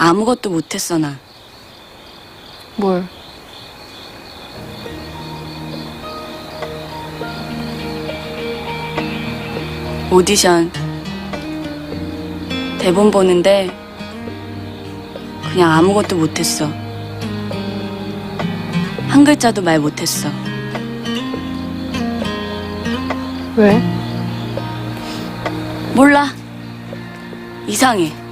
아무것도 못했어 나. 뭘? 오디션 대본 보는데 그냥 아무것도 못했어. 한 글자도 말 못했어. 왜? 몰라. 이상해.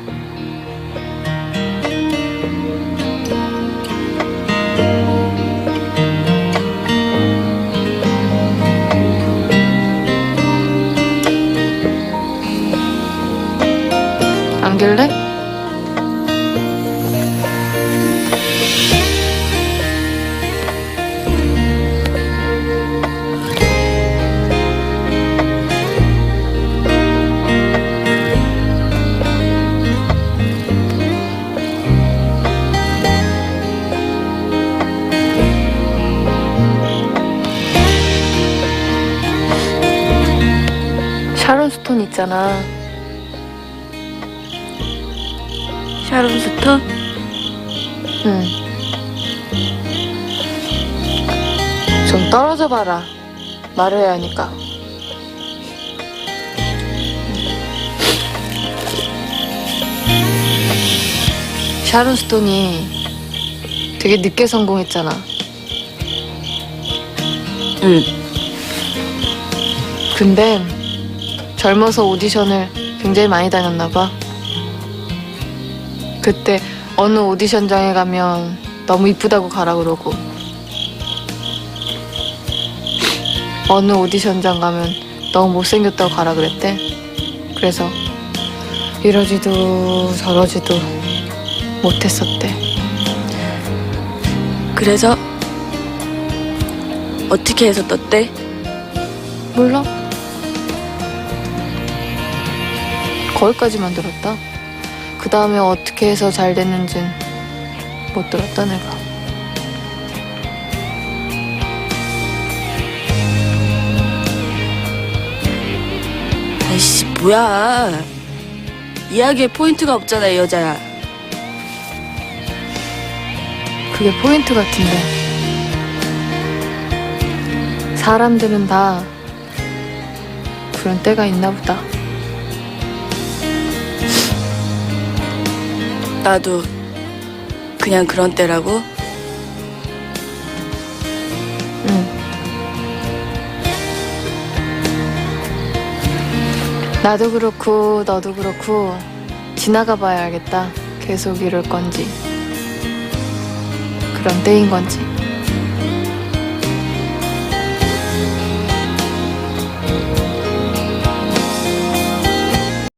안길래? 샤론 스톤 있잖아. 샤론 스톤? 응. 좀 떨어져 봐라. 말을 해야 하니까. 샤론 스톤이 되게 늦게 성공했잖아. 응. 근데 젊어서 오디션을 굉장히 많이 다녔나 봐. 그때 어느 오디션장에 가면 너무 이쁘다고 가라 그러고 어느 오디션장 가면 너무 못생겼다고 가라 그랬대. 그래서 이러지도 저러지도 못했었대. 그래서 어떻게 해서 떴대? 몰라. 거기까지만 들었다. 그 다음에 어떻게 해서 잘 됐는진 못 들었다 내가. 아이씨 뭐야. 이야기에 포인트가 없잖아 이 여자야. 그게 포인트 같은데. 사람들은 다 그런 때가 있나 보다. 나도 그냥 그런 때라고? 응. 나도 그렇고 너도 그렇고 지나가 봐야 알겠다. 계속 이럴 건지 그런 때인 건지.